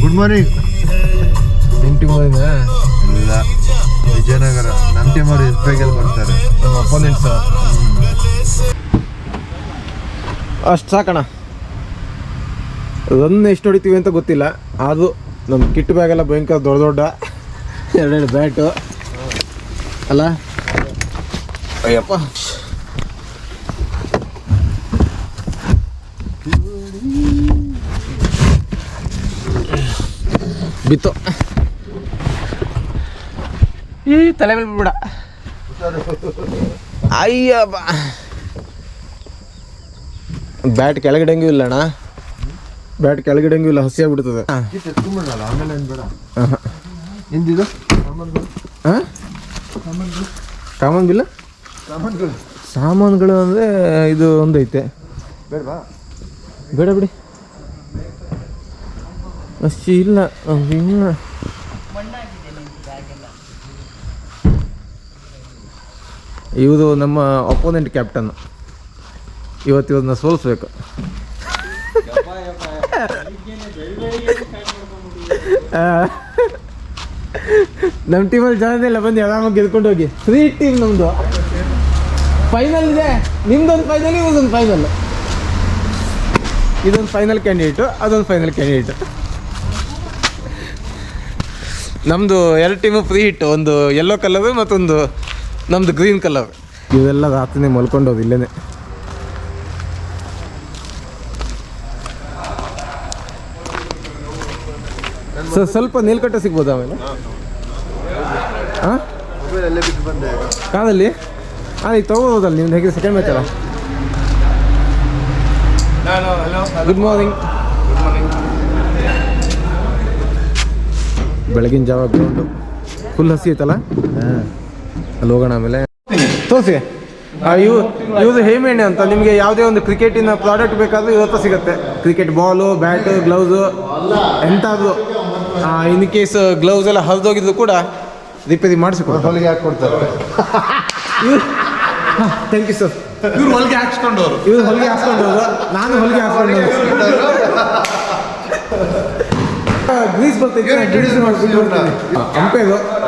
Good morning ನಿಮ್ಮ team ಇಲ್ಲ ವಿಜಯನಗರ. ನಮ್ಮ ಟೀಮ್ ಎಸ್ ಬೇಗ ಬರ್ತಾರೆ ನಮ್ಮ ಅಪೋನೆಂಟ್ಸ್ ಅಷ್ಟು ಸಾಕಣ ರನ್ ಎಷ್ಟು ಹೊಡಿತೀವಿ ಅಂತ ಗೊತ್ತಿಲ್ಲ. ಅದು ನಮ್ಮ ಕಿಟ್ ಬ್ಯಾಗೆಲ್ಲ ಭಯಂಕರ ದೊಡ್ಡ ದೊಡ್ಡ. ಎರಡೆರಡು ಬ್ಯಾಟು. ಅಲ್ಲ? ಅಯ್ಯಪ್ಪ ಬಿತ್ತು ಈ ತಲೆ ಮೇಲೆ ಬಿಡ ಅಯ್ಯಪ್ಪ ಬ್ಯಾಟ್ ಕೆಳಗಿಡಂಗೂ ಇಲ್ಲ ಅಣ್ಣ. ಬ್ಯಾಟ್ ಕೆಳಗಿಡಂಗೂ ಇಲ್ಲ ಹಸಿ ಆಗ್ಬಿಡ್ತದೆ ಕಾಮನ್ ಬಿಲ್ಲ ಸಾಮಾನುಗಳು. ಸಾಮಾನುಗಳು ಅಂದರೆ ಇದು ಒಂದೈತೆ. ಬೇಡವಾ ಬೇಡ ಬಿಡಿ. ಅಷ್ಟು ಇಲ್ಲ ಇನ್ನ ಇಲ್ಲ. ಇವುದು ನಮ್ಮ ಅಪೋನೆಂಟ್ ಕ್ಯಾಪ್ಟನ್ ಇವತ್ತು ಇವನ್ನ ಸೋಲಿಸ್ಬೇಕು. ನಮ್ಮ ಟೀಮಲ್ಲಿ ಜನದೆಲ್ಲ ಬಂದು ಆರಾಮಾಗಿ ಗೆದ್ಕೊಂಡು ಹೋಗಿ ಫ್ರೀ ಟೀಮ್ ನಮ್ಮದು ಫೈನಲ್ ಇದೆ. ನಿಮ್ದೊಂದು ಫೈನಲ್ ಇವೊಂದು ಫೈನಲ್ ಇದೊಂದು ಫೈನಲ್ ಕ್ಯಾಂಡಿಡೇಟು ಅದೊಂದು ಫೈನಲ್ ಕ್ಯಾಂಡಿಡೇಟು ನಮ್ಮದು ಎರಡು ಟೀಮು ಫ್ರೀ ಹಿಟ್ಟು ಒಂದು ಯೆಲ್ಲೋ ಕಲರು ಮತ್ತೊಂದು ನಮ್ಮದು ಗ್ರೀನ್ ಕಲರ್ ಇವೆಲ್ಲ ರಾತ್ರಿನೇ ಮಲ್ಕೊಂಡೋದು ಇಲ್ಲೇನೆ. ಸರ್ ಸ್ವಲ್ಪ ನೀಲ್ಕಟ್ಟೆ ಸಿಗ್ಬೋದಾ ಆಮೇಲೆ ಹಾಂ. ಮೊಬೈಲ್ ಅಲ್ಲೇ ತೊಗೋಬೋದಲ್ಲ ನೀವು ಹೇಗೆ ಸೆಕೆಂಡ್ ಮ್ಯಾಚ್ ಅಲ್ಲ ಗುಡ್ ಮಾರ್ನಿಂಗ್ ಬೆಳಗಿನ ಜಾವ ಗ್ರೌಂಡು ಫುಲ್ ಹಸಿ ಐತಲ್ಲ? ಅಲ್ಲಿ ಹೋಗೋಣ ಆಮೇಲೆ. ತೋರಿಸಿ. ಇವು ಇವ್ದು ಹೇಮೆಣ್ಣೆ ಅಂತ. ನಿಮಗೆ ಯಾವುದೇ ಒಂದು ಕ್ರಿಕೆಟಿನ ಪ್ರಾಡಕ್ಟ್ ಬೇಕಾದರೂ ಇವತ್ತು ಸಿಗುತ್ತೆ. ಕ್ರಿಕೆಟ್ ಬಾಲು ಬ್ಯಾಟು ಗ್ಲೌಸು ಎಂಥದ್ದು ಇನ್ ಕೇಸ್ ಗ್ಲೌಸ್ ಎಲ್ಲ ಹರಿದೋಗಿದ್ರು ಕೂಡ ರಿಪೇರಿ ಮಾಡಿಸಿಕೊಡ್ತಾರೆ. ಹೊಲಿಗೆ ಹಾಕ್ಕೊಡ್ತಾರೆ. ಥ್ಯಾಂಕ್ ಯು ಸರ್ ಇವ್ರು ಹೊಲಿಗೆ ಹಾಕ್ಸ್ಕೊಂಡವ್ರು. ಇವ್ರು ಹೊಲಿಗೆ ಹಾಕ್ಸ್ಕೊಂಡವ್ರು. ನಾನು ಹೊಲಿಗೆ ಹಾಕ್ಸ್ಕೊಂಡವ್ರು. ಗ್ರೀಸ್ ಬರ್ತೈತೆ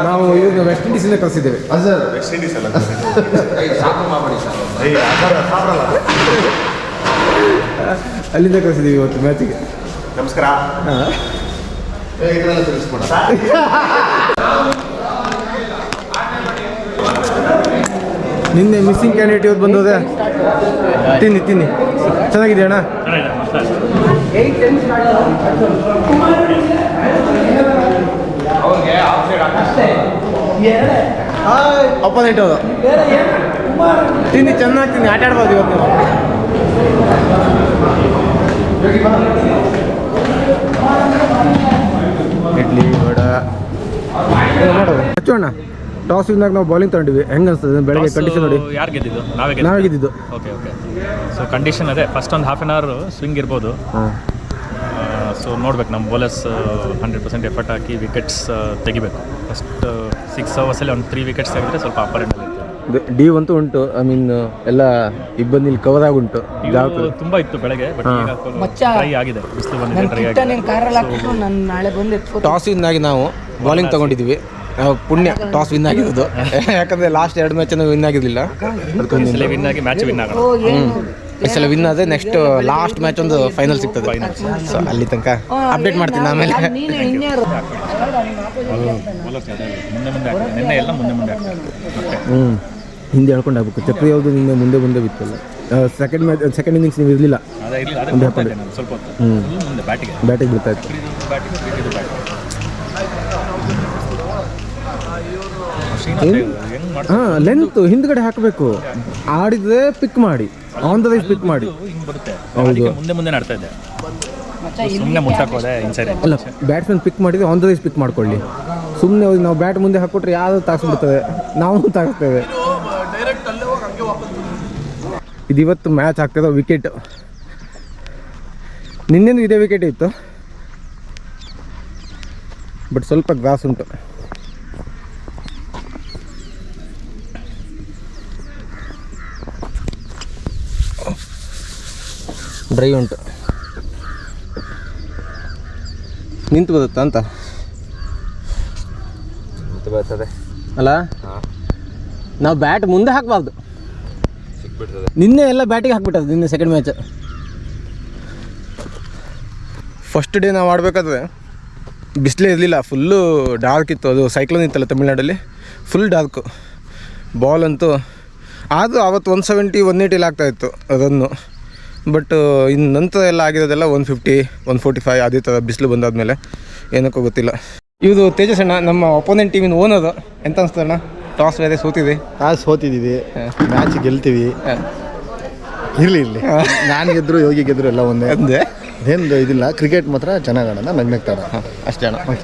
ನಾವು ಇವಾಗ ವೆಸ್ಟ್ ಇಂಡೀಸ್ ಕಳಿಸಿದ್ದೇವೆ ಸರ್ ಅಲ್ಲಿಂದ ಕಳಿಸಿದ್ದೀವಿ ಇವತ್ತು ಮ್ಯಾಚಿಗೆ ನಮಸ್ಕಾರ. ಇದನ್ನೆಲ್ಲ ತಿಳಿಸ್ಕೊಡ ನಿನ್ನೆ ಮಿಸ್ಸಿಂಗ್ ಕ್ಯಾಂಡಿಡೇಟ್ ಇವತ್ತು ಬಂದೋದೆ? ತಿನ್ನಿ ತಿನ್ನಿ. ಚೆನ್ನಾಗಿದೆ ಅಣ್ಣ? ಅಪೋನೆಂಟ್ ಅದು ತಿನ್ನಿ, ಚೆನ್ನಾಗಿ ತಿನ್ನಿ. ಆಟ ಆಡ್ಬೋದು ಇವತ್ತು ಇಡ್ಲಿ ವಡ. ಮಾಡೋದು? ಹಚ್ಚೋಣ ಟಾಸ್ ಇಂದಾಗ ನಾವು ಬೌಲಿಂಗ್ ತಗೊಂಡಿವಿ ಹೆಂಗೆ ಅನ್ಸ್ತದೆ? ಬೆಳಗ್ಗೆ ಕಂಡೀಷನ್ ನೋಡಿ. ಯಾರು ಗೆದ್ದಿದ್ದು? ನಾವೇ ನಾವೇ ಗೆದ್ದಿದ್ದು. ಓಕೆ ಓಕೆ ಸೊ ಕಂಡೀಷನ್ ಅದೇ. ಫಸ್ಟ್ ಒಂದು ಹಾಫ್ ಆನ್ ಅವರ್ ಸ್ವಿಂಗ್ ಇರ್ಬೋದು. ಹಾಂ. ಸೊ ನೋಡ್ಬೇಕು. ನಮ್ಮ ಬೌಲರ್ಸ್ ಹಂಡ್ರೆಡ್ ಪರ್ಸೆಂಟ್ ಎಫರ್ಟ್ ಹಾಕಿ ವಿಕೆಟ್ಸ್ ತೆಗಿಬೇಕು. ಫಸ್ಟ್ ಸಿಕ್ಸ್ ಅವರ್ಸಲ್ಲಿ ಒಂದು ತ್ರೀ ವಿಕೆಟ್ಸ್ ತೆಗೆದ್ರೆ ಸ್ವಲ್ಪ ಅಪ್ಪರ್ ಎಂಡ್ ಇತ್ತು ಡಿ ಅಂತೂ ಉಂಟು. ಐ ಮೀನ್ ಎಲ್ಲ ಇಬ್ಬಂದಿ ಇಲ್ಲಿ ಕವರ್ ಆಗುಂಟು ಇದು ತುಂಬ ಇತ್ತು ಬೆಳಗ್ಗೆ ಬಟ್. ಈಗ. ಡ್ರೈ ಆಗಿದೆ. ಬಿಸಿಲು ಬಂದಿದೆ ಟ್ರೈ ಆಗಿದೆ. ನೀನು ಕಾರಲ್ಲಿ ಹಾಕ್ಬಿಟ್ಟು ನಾನು ನಾಳೆ ಬಂದು ಎತ್ಕೊ ಟಾಸ್ ಇಂದಾಗಿ ನಾವು ಬೌಲಿಂಗ್ ತಗೊಂಡಿದ್ವಿ. ಪುಣ್ಯ ಟಾಸ್ ವಿನ್ ಆಗಿರೋದು. ಯಾಕಂದ್ರೆ ಲಾಸ್ಟ್ ಎರಡು ಮ್ಯಾಚ್ ವಿನ್ ಸಲ ವಿನ್ ಆಗಿ ಮ್ಯಾಚ್ ವಿನ್ ಆಗೋಣ ಈ ಸಲ ವಿನ್ ಆದ್ರೆ ನೆಕ್ಸ್ಟ್ ಲಾಸ್ಟ್ ಮ್ಯಾಚ್ ಒಂದು ಫೈನಲ್ ಸಿಗ್ತದೆ. ಸೊ ಅಲ್ಲಿ ತನಕ ಅಪ್ಡೇಟ್ ಮಾಡ್ತೀನಿ ಆಮೇಲೆ. ನೀನು ಇನ್ಯಾರು? ಮುಂದೆ ಮುಂದೆ ಆಗ್ತದೆ ನಿನ್ನೆ ಎಲ್ಲ ಮುಂದೆ ಮುಂದೆ ಆಗ್ತದೆ ಮತ್ತೆ ಹ್ಞೂ ಹಿಂದೆ ಹೇಳ್ಕೊಂಡು ಆಗ್ಬೇಕು ಚಕ್ರಿ ಯಾವುದು ನಿನ್ನೆ ಮುಂದೆ ಮುಂದೆ ಬಿತ್ತಲ್ಲ ಸೆಕೆಂಡ್ ಮ್ಯಾಚ್ ಸೆಕೆಂಡ್ ಇನ್ನಿಂಗ್ಸ್ ನೀವು ಇರಲಿಲ್ಲ ಹ್ಞೂ ಬ್ಯಾಟಿಗೆ ಬಿಡ್ತಾ ಇತ್ತು ಹಾಂ ಲೆಂತ್ ಹಿಂದ್ಗಡೆ ಹಾಕಬೇಕು. ಆಡಿದ್ರೆ ಪಿಕ್ ಮಾಡಿ. ಆನ್ ದ ರೈಸ್ ಪಿಕ್ ಮಾಡಿ. ಹಿಂಗ್ ಬರುತ್ತೆ. ಹೌದು. ಅದಕ್ಕೆ ಮುಂದೆ ಮುಂದೆ ನಡ್ತಾ ಇದ್ದೆ ಸುಮ್ಮನೆ ಮುಟ್ಟಾಕೋದೆ ಇನ್ಸೈಡ್ ಅಲ್ಲ ಬ್ಯಾಟ್ಸ್ಮನ್ ಪಿಕ್ ಮಾಡಿದ್ರೆ ಆನ್ ದ ರೈಸ್ ಪಿಕ್ ಮಾಡ್ಕೊಳ್ಳಿ. ಸುಮ್ಮನೆ ಹೋಗಿ ನಾವು ಬ್ಯಾಟ್ ಮುಂದೆ ಹಾಕ್ಕೊಟ್ರೆ ಯಾರು ಬಿಡ್ತದೆ ನಾವು ತಾಗಿಸ್ತೇವೆ ಇದು ಇವತ್ತು ಮ್ಯಾಚ್ ಆಗ್ತದೆ ವಿಕೆಟ್ ನಿನ್ನೆನೂ ಇದೇ ವಿಕೆಟ್ ಇತ್ತು. ಬಟ್ ಸ್ವಲ್ಪ ಗ್ರಾಸ್ ಉಂಟು. ಡ್ರೈ ಉಂಟು. ನಿಂತು ಬರುತ್ತಾ ಅಂತ? ಬರ್ತದೆ. ಅಲ್ಲ? ನಾವು ಬ್ಯಾಟ್ ಮುಂದೆ ಹಾಕಬಾರ್ದು. ನಿನ್ನೆ ಎಲ್ಲ ಬ್ಯಾಟಿಗೆ ಹಾಕ್ಬಿಟ್ಟದು ನಿನ್ನೆ ಸೆಕೆಂಡ್ ಮ್ಯಾಚ್ ಫಸ್ಟ್ ಡೇ ನಾವು ಆಡಬೇಕಾದ್ರೆ ಬಿಸಿಲೇ ಇರಲಿಲ್ಲ ಫುಲ್ಲು ಡಾರ್ಕ್ ಇತ್ತು ಅದು ಸೈಕ್ಲೋನ್ ಇತ್ತಲ್ಲ ತಮಿಳ್ನಾಡಲ್ಲಿ. ಫುಲ್ ಡಾರ್ಕು ಬಾಲ್ ಅಂತೂ ಆದರೂ ಅವತ್ತು ಒನ್ ಸೆವೆಂಟಿ ಒನ್ ಏಯ್ಟಿಲಿ ಆಗ್ತಾಯಿತ್ತು ರನ್ನು ಬಟ್ ಇನ್ನು ನಂತರ ಎಲ್ಲ ಆಗಿರೋದೆಲ್ಲ one fifty one forty five ಅದೇ ಥರ ಬಿಸಿಲು ಬಂದಾದಮೇಲೆ ಏನಕ್ಕೂ ಗೊತ್ತಿಲ್ಲ. ಇವರು ತೇಜಸ್ ಅಣ್ಣ ನಮ್ಮ ಒಪೋನೆಂಟ್ ಟೀಮಿನ ಓನರು ಎಂತ ಅನಿಸ್ತಣ್ಣ ಟಾಸ್ ಬೇರೆ ಸೋತಿದೆ. ಟಾಸ್ ಸೋತಿದ್ದೀವಿ ಮ್ಯಾಚ್ ಗೆಲ್ತೀವಿ. ಇರಲಿ ಇರಲಿ ನಾನು ಗೆದ್ರು ಯೋಗಿ ಗೆದ್ರು ಎಲ್ಲ ಒಂದೇ. ಅಂದೆ ಏನು ಇದಿಲ್ಲ ಕ್ರಿಕೆಟ್ ಮಾತ್ರ ಚೆನ್ನಾಗಿ ಆಡೋಣ ನಗ್ನಗ್ತಾರ ಅಷ್ಟೇ ಅಣ್ಣ.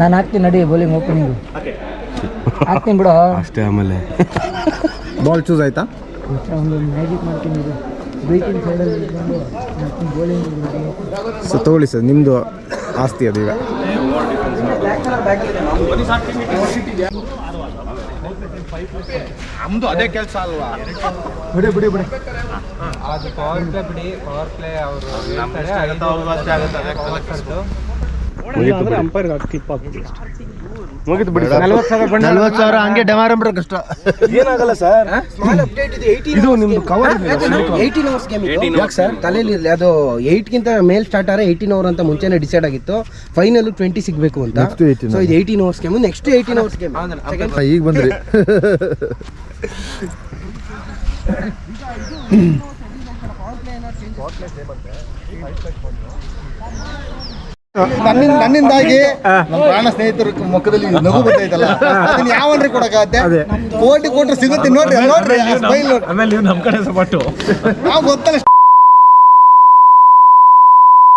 ನಾನು ಹಾಕ್ತೀನಿ ನಡಿ ಬೌಲಿಂಗ್ ಓಪನಿಂಗು ಹಾಕ್ತೀನಿ ಬಿಡು. ಅಷ್ಟೇ ಆಮೇಲೆ. ಬಾಲ್ ಚೂಸ್ ಆಯ್ತಾ? ಒಂದು ಮ್ಯಾಜಿಕ್ ಮಾಡ್ತೀನಿ ಇದು. ಬಿಡಿ ಸೈಡಲ್ಲಿ ಇಟ್ಕೊಂಡು ಹಾಕ್ತೀನಿ ಬೌಲಿಂಗ್ ಸೊ ತಗೊಳ್ಳಿ ಸರ್ ನಿಮ್ಮದು ಆಸ್ತಿ ಅದು ಈಗ. ನಲ್ವತ್ತು ಸಾವಿರ ಹಂಗೆ ಡೆಮಾರಂಬ್ರೆ ಕಷ್ಟ. ಏನಾಗಲ್ಲ ಸರ್? ಇದು. ನಿಮ್ದು ಕವರ್ ಏಯ್ಟೀನ್ ಅವರ್ಸ್ ಗೇಮ್ ಯಾಕೆ ಸರ್? ತಲೆಯಲ್ಲಿ ಇರಲಿ ಅದು ಏಯ್ಟ್ಗಿಂತ ಮೇಲ್ ಸ್ಟಾರ್ಟ್ ಆದರೆ ಏಯ್ಟೀನ್ ಅವರ್ ಅಂತ ಮುಂಚೆನೆ ಡಿಸೈಡ್ ಆಗಿತ್ತು. ಫೈನಲ್ ಟ್ವೆಂಟಿ ಸಿಗಬೇಕು ಅಂತ. Next 18 ಸೊ ಇದು eighteen overs game next eighteen overs game ಈಗ ಬಂದ್ರಿ. ನನ್ನಿಂದ ನನ್ನಿಂದಾಗಿ ನಮ್ಮ ಪ್ರಾಣ ಸ್ನೇಹಿತರ ಮುಖದಲ್ಲಿ ನಗು ಬರ್ತೈತಲ್ಲ ಅದನ್ನ ಯಾವನ್ರಿ ಕೊಡಕಾಗತ್ತೆ ಕೋಟಿ ಕೊಟ್ರೆ ಸಿಗುತ್ತೆ ನೋಡ್ರಿ ನೋಡ್ರಿ. ಆಮೇಲೆ ನೀವು ನಮ್ಮ ಕಡೆ ಸಪಟ್ಟು ನಾವು ಗೊತ್ತಲ್ಲ ಹೋಗ್ಬಿಡಿ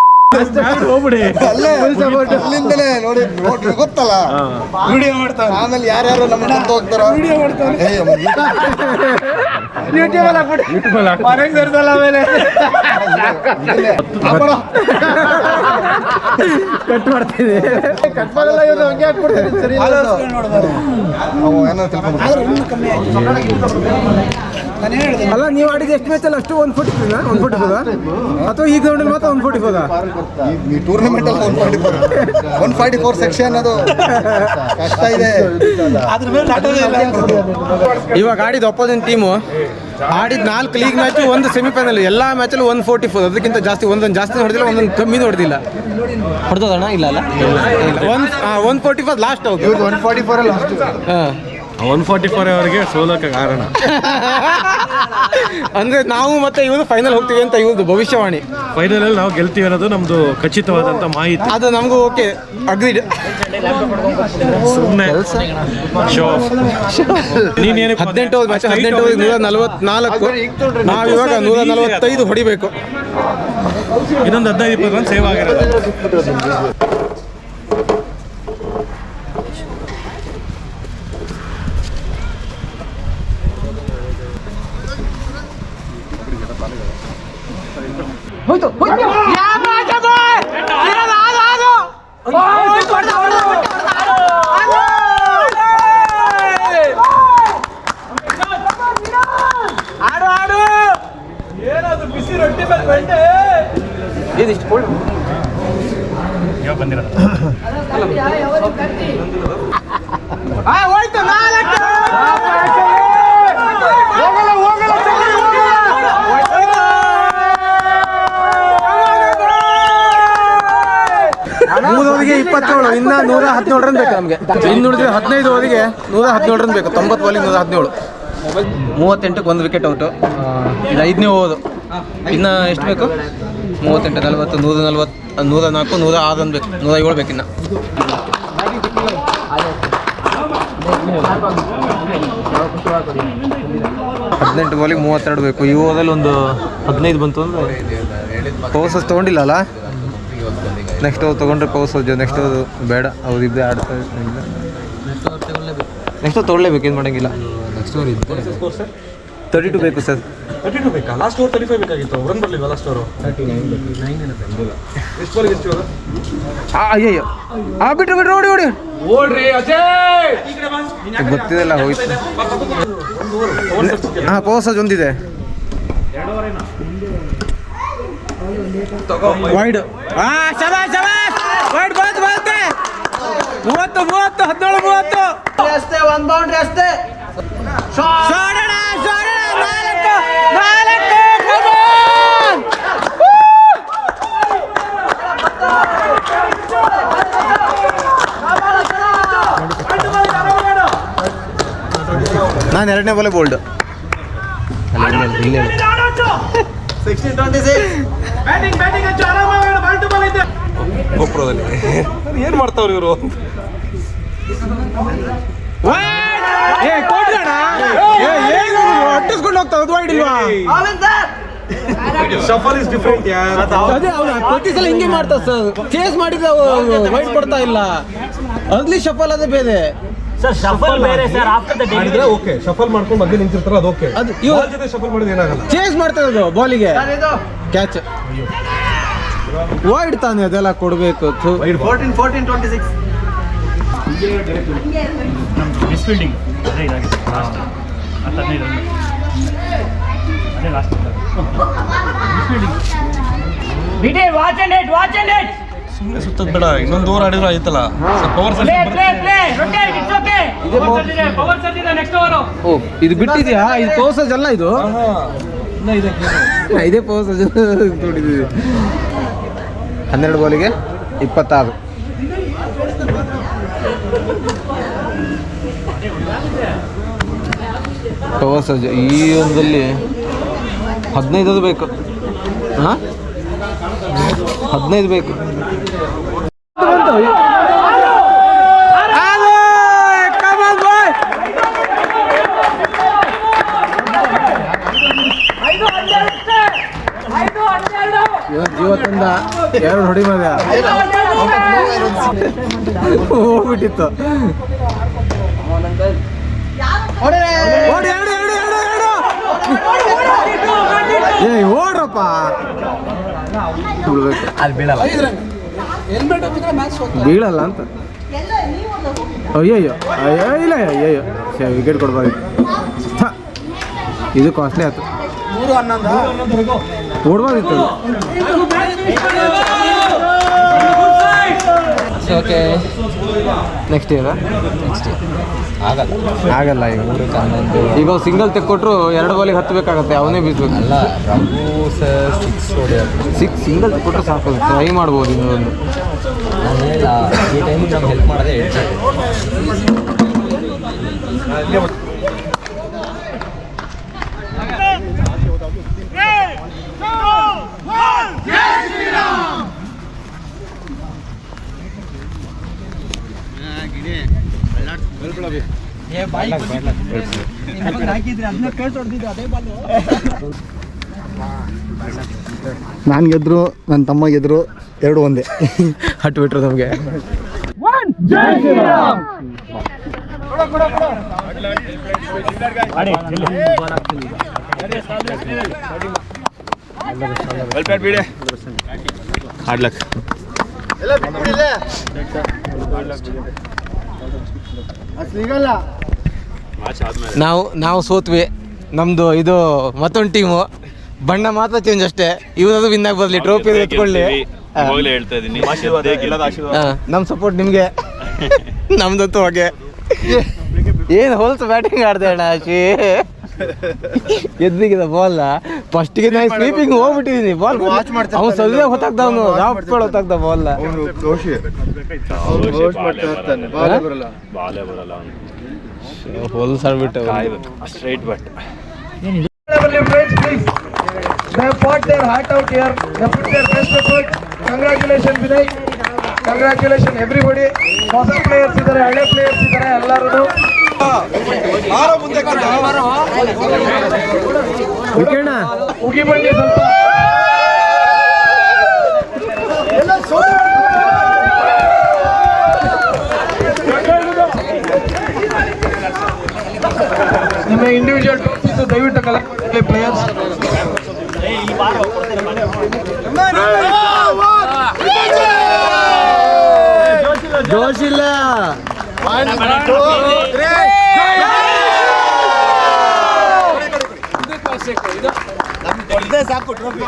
ಅಲ್ಲೇ ಅಲ್ಲಿಂದಲೇ ನೋಡಿ ನೋಡ್ರಿ ಗೊತ್ತಲ್ಲ. ವಿಡಿಯೋ ಮಾಡ್ತಾರೆ ಆಮೇಲೆ ಯಾರ್ಯಾರು ನಮ್ಮ ಬಂದು ಹೋಗ್ತಾರ. ವಿಡಿಯೋ ಮಾಡ್ತಾರೆ ಕಟ್ ಮಾಡ್ತೀನಿ. ಕಟ್ ಮಾಡಲ್ಲ ಇವ್ರು ಹಂಗೆ ಹಾಕ್ಬಿಡ್ತೀನಿ. ಸರಿ ಏನೋ ತಿಳ್ಕೊಂಡ್ಬಿಡ್ತಾರೆ. ಅಲ್ಲ ನೀವು ಆಡಿದ ಎಷ್ಟು ಮ್ಯಾಚ್ ಅಲ್ಲಿ ಅಷ್ಟು ಫುಟ್ ಫೋರ್ಟಿ ಒಂದು ಫೋರ್ಟಿ ಫೋದಾ ಅಥವಾ ಈ ಗ್ರೌಂಡ್ ಮಾತ್ರ ಒನ್ ಫೋರ್ಟಿ ಫೋದಾ ಈ- ಈ ಟೂರ್ನಮೆಂಟ್ ಅಲ್ಲಿ one forty four one forty four section ಅದು ಕಷ್ಟ ಇದೆ. ಇವಾಗ ಆಡಿದ ಅಪೋಸಿಟ್ ಟೀಮು ಆಡಿದ ನಾಲ್ಕು ಲೀಗ್ ಮ್ಯಾಚು ಒಂದು ಸೆಮಿಫೈನಲ್ ಎಲ್ಲ ಮ್ಯಾಚಲ್ಲಿ ಒಂದು ಫೋರ್ಟಿ ಫೋರ್ ಅದಕ್ಕಿಂತ ಜಾಸ್ತಿ ಒಂದೊಂದು ಜಾಸ್ತಿ ಹೊಡೆದಿಲ್ಲ ಒಂದೊಂದು ಕಮ್ಮಿ ಹೊಡೆದಿಲ್ಲ ಹೊಡೆದೋದಣ್ಣ ಇಲ್ಲ ಅಲ್ಲ? One one forty four last ಹೌದು ಒನ್ ಫೋರ್ಟಿ ಫೋರ್ ಅಲ್ಲಿ ಅಷ್ಟು ಹಾಂ. ಒನ್ ಫಾರ್ಟಿ ಫೋರ್ ಅವರಿಗೆ ಸೋಲಕ್ಕೆ ಕಾರಣ. ಅಂದ್ರೆ ನಾವು ಮತ್ತೆ ಇವರು ಫೈನಲ್ ಹೋಗ್ತೀವಿ ಅಂತ ಇವ್ರದ್ದು ಭವಿಷ್ಯವಾಣಿ. ಫೈನಲ್ ಅಲ್ಲಿ ನಾವು ಗೆಲ್ತೀವಿ ಅನ್ನೋದು ನಮ್ದು ಖಚಿತವಾದಂತ ಮಾಹಿತಿ. ಅದು ನಮಗೂ ಓಕೆ ಅಗ್ರಿಡ್ ಸುಮ್ಮನೆ ಶೋ ನೀನೇನು ಹದಿನೆಂಟು ಮ್ಯಾಚ್ ಹದಿನೆಂಟು ನೂರ ನಲವತ್ನಾಲ್ಕು. ನಾವು ಇವಾಗ ನೂರ ನಲವತ್ತೈದು ಹೊಡಿಬೇಕು. ಇನ್ನೊಂದು ಹದಿನೈದು ಇಪ್ಪತ್ತು ರನ್ ಸೇವ್ ಆಗಿರೋದು. ಇವಾಗ ಬೇಕು ನಮಗೆ. ಇನ್ನು ಉಳಿದ್ರೆ ಹದಿನೈದು ಓವರಿಗೆ ನೂರ ಹದಿನೇಳು ರನ್ ಬೇಕು. ತೊಂಬತ್ತು ಬಾಲಿಗೆ ನೂರ ಹದಿನೇಳು. ಮೂವತ್ತೆಂಟಕ್ಕೆ ಒಂದು ವಿಕೆಟ್ ಔಟು ಇದು ಐದನೇ ಓವರು ಇನ್ನು ಎಷ್ಟು ಬೇಕು? ಮೂವತ್ತೆಂಟು ನಲ್ವತ್ತು ನೂರ ನಲ್ವತ್ತು ನೂರ ನಾಲ್ಕು ನೂರ ಆರು ರನ್ ಬೇಕು. ನೂರ ಏಳು ಬೇಕು ಇನ್ನು. ಹದಿನೆಂಟು ಬಾಲಿಗೆ ಮೂವತ್ತೆರಡು ಬೇಕು. ಈ ಓವರಲ್ಲಿ ಒಂದು ಹದಿನೈದು ಬಂತು ಅಂದರೆ ಪೋಸಸ್ ತೊಗೊಂಡಿಲ್ಲ ಅಲ್ಲ? ನೆಕ್ಸ್ಟ್ ಅವ್ರು ತೊಗೊಂಡ್ರೆ ಪವರ್ಸ್ ನೆಕ್ಸ್ಟ್ ಅವರು ಬೇಡ ಅವ್ರು ಇದ್ದೇ ಆಡ್ತಾ ನೆಕ್ಸ್ಟ್ ಅವ್ರು ತೊಗೊಳ್ಳೇಬೇಕು ಏನು ಮಾಡೋಂಗಿಲ್ಲ. ನೆಕ್ಸ್ಟ್ ಅವ್ರು ಇದ್ದೆ ತರ್ಟಿ ಟು ಬೇಕು ಸರ್ ತರ್ಟಿ ಟು ಬೇಕಾ ಲಾಸ್ಟ್ ಓವರ್ ತರ್ಟಿ ಫೈವ್ ಬೇಕಾಗಿತ್ತು ರನ್ ಬರಲಿಲ್ಲ ಲಾಸ್ಟ್ ಓವರು ಎಷ್ಟು ಬಾಲಿಗೆ ಎಷ್ಟು ಇವಾಗ? ಅಯ್ಯಯ್ಯೋ. ಆ ಬಿಟ್ರು ಬಿಟ್ರು ಓಡಿ ಓಡಿ. ಗೊತ್ತಿದೆಲ್ಲ ಹೋಯ್ತು. ಹಾಂ ಪವರ್ಸಸ್ ಒಂದಿದೆ ವೈಡ್ ಆ ಶಬಾಷ್ ಶಬಾಷ್. ವೈಡ್ ಬಂತು ಬರುತ್ತೆ ಮೂವತ್ತು ಮೂವತ್ತು ಹದಿನೇಳು ಮೂವತ್ತು. ಅಷ್ಟೇ ಒಂದ್ ಬೌಂಡ್ರಿ ಅಷ್ಟೇ. ಸೋಡಣ ಸೋಡಣ ನಾಲ್ಕು ನಾಲ್ಕು! ನಾನು ಎರಡನೇ ಬಾಲೆ ಬೋಲ್ಡ್ ಏನ್ ಮಾಡ್ತಾವ್ರಿ ಇವರು ಏ ಕೊಡ್ಲಣ್ಣ ಏ ಏನು ಅಟ್ಟಿಸ್ಕೊಂಡು ಹೋಗ್ತಾ ಅದು ಶಫಲ್ ಇಸ್ ಡಿಫ್ರೆಂಟ್ ಯಾರ್ ಅದೇ ಅವ್ನು ಪ್ರತಿ ಸಲ ಹಿಂಗೆ ಮಾಡ್ತಾ ಸರ್ ಚೇಸ್ ಮಾಡಿದ್ರೆ ವೈಟ್ ಕೊಡ್ತಾ ಇಲ್ಲ. ಅಗ್ಲಿ ಶಫಲ್ ಅದೇ ಬೇರೆ. ಮಾಡಿದ್ರೆ ಓಕೆ ಶಫಲ್ ಮಾಡ್ಕೊಂಡು ಮಧ್ಯೆ ನಿಂತಿರ್ತಾರ ಅದು ಓಕೆ ಅದು ಇವ ಬಾಲ್ ಜೊತೆ ಶಫಲ್ ಮಾಡಿದ್ರೆ ಏನಾಗಲ್ಲ. ಚೇಸ್ ಮಾಡ್ತಾ ಇರೋದು ಬಾಲಿಗೆ ಕ್ಯಾಚ್ ವೈಡ್ ತಾನೆ ಅದೆಲ್ಲ ಕೊಡಬೇಕು. Fourteen fourteen twenty six fielding ಅದೇ ಇದಾಗಿದೆ. ಲಾಸ್ಟ್ ಹತ್ತು ಹದಿನೈದು ರನ್. ಅದೇ ಲಾಸ್ಟ್ ಮಿಸ್ಫೀಲ್ಡಿಂಗ್ ಬಿಡಿ watch and it watch and it ಸುಮ್ಮನೆ ಸುತ್ತದ ಬೇಡ ಇನ್ನೊಂದು ಓವರ್ ಆಡಿದ್ರು ಆಯ್ತಲ್ಲ. Power play play play it's okay power ಸರ್ದಿದೆ power ಸರ್ದಿದೆ ನೆಕ್ಸ್ಟ್ ಓವರ್ ಓ ಇದು ಬಿಟ್ಟಿದ್ಯಾ? ಇದು ಪೋಸೇಜ್ ಅಲ್ಲ ಇದು? ಇದೇ ಪೌರ್ಸಜ್ ನೋಡಿದ್ದೀವಿ ಹನ್ನೆರಡು ಬಾಲಿಗೆ ಇಪ್ಪತ್ತಾರು. ಪವರ್ಸೇಜ್ ಈ ಒಂದಲ್ಲಿ ಹದಿನೈದು ಬೇಕು. ಹಾಂ? ಹದಿನೈದು ಬೇಕು. ಜೀವ ತಂದ ಎರಡು ಹೊಡಿ ಮದ ಹೋಗ್ಬಿಟ್ಟಿತ್ತು ಓಡಿ, ಎರಡು, ಎರಡು, ಅಲ್ಲಿ ಬೀಳಲ್ಲ. ಬಿಡ್ಬೇಕು ಬೀಳಲ್ಲ ಅಂತ. ಅಯ್ಯಯ್ಯೋ ಅಯ್ಯೋ ಇಲ್ಲ ಅಯ್ಯಯ್ಯೋ. ವಿಕೆಟ್ ಕೊಡ್ಬಾರ್ದು. ಇದು ಕಾಸ್ಟ್ಲಿ ಆಯ್ತು. ಓಡ್ಬಾರ್ದಿತ್ತು ಓಕೆ ನೆಕ್ಸ್ಟ್ ಇಯರ್ ನೆಕ್ಸ್ಟ್ ಆಗಲ್ಲ. ಆಗಲ್ಲ ಈಗ. ಈಗ ಸಿಂಗಲ್ ತೆಕ್ಕೊಟ್ರು ಎರಡು ಬಾಲಿಗೆ ಹತ್ತಬೇಕಾಗತ್ತೆ ಅವನೇ ಬೀಸ್ಬೇಕು. ಅಲ್ಲ ಸಿಕ್ಸ್ ಸಿಕ್ಸ್ ಸಿಂಗಲ್ ತೆಕ್ಕೊಟ್ರು ಸಾಕು ಟ್ರೈ ಮಾಡ್ಬೋದು ಇನ್ನೊಂದು ಈ ಟೈಮಿಗೆ ನಮ್ಗೆ ಹೆಲ್ಪ್ ಮಾಡೋದೇ ಎಡ್ಜ್ ನಾನು ಗೆದ್ರು ನನ್ನ ತಮ್ಮ ಗೆದ್ರು ಎರಡು ಒಂದೇ. ಹಟ್ಟು ಬಿಟ್ರು ನಮಗೆ ಎಲ್ಲ ಸಿಗಲ್ಲ ನಾವು ನಾವು ಸೋತ್ವಿ. ನಮ್ದು ಇದು ಮತ್ತೊಂದು ಟೀಮು ಬಣ್ಣ ಮಾತ್ರ ಚೇಂಜ್ ಅಷ್ಟೇ. ಇವರದು ವಿನ್ ಆಗಿ ಬರಲಿ ಟ್ರೋಫಿ ಎತ್ಕೊಳ್ಳಿ ಹೋಗ್ಲೇ ಹೇಳ್ತಾ ಇದ್ದೀನಿ. ನಮ್ಮ ಸಪೋರ್ಟ್ ನಿಮಗೆ. ನಮ್ದಂತೂ ಹಾಗೆ. ಏನು ಹೋಲ್ಸ್ ಬ್ಯಾಟಿಂಗ್ ಆಡ್ದೆ ಅಣ್ಣ ಆಶಿ? ಎದ್ದಿಗಿದ ಬಾಲ್ ಫಸ್ಟಿಗೆ ನಾನು ಸ್ಲೀಪಿಂಗ್ ಹೋಗ್ಬಿಟ್ಟಿದ್ದೀನಿ ಬಾಲ್ ವಾಚ್ ಮಾಡ್ತಾ ಅವನು ಸದ್ಯ ಹೊತ್ತಾಗ್ದ ಅವನು ರಾಪ್ಗಳು ಹೊತ್ತಾಗ್ದ ಬಾಲ್ ಅವನು ದೋಷಿ ಬಾಲೇ ಬರಲ್ಲ. ಬಾಲೇ ಬರಲ್ಲ. ಅವ್ನು. ಹೋಲ್ಸ್ ಆಡ್ಬಿಟ್ಟು straight but They have fought their heart out here. They put their best effort. Congratulations, Vinay. Congratulations, everybody. ಹೊಸ ಪ್ಲೇಯರ್ಸ್ ಇದ್ದಾರೆ ಹಳೆ ಪ್ಲೇಯರ್ಸ್ ಇದ್ದಾರೆ ಎಲ್ಲರೂ ನಿಮ್ಮ ಇಂಡಿವಿಜುವಲ್ ಟ್ರೋಫೀಸ್ ದಯವಿಟ್ಟು ಕಲೆಕ್ಟ್ ಮಾಡಿ ಪ್ಲೇಯರ್ಸ್ ಜೋಶಿಲ್ಲ. ಸಾಕು ಟ್ರೋಫಿ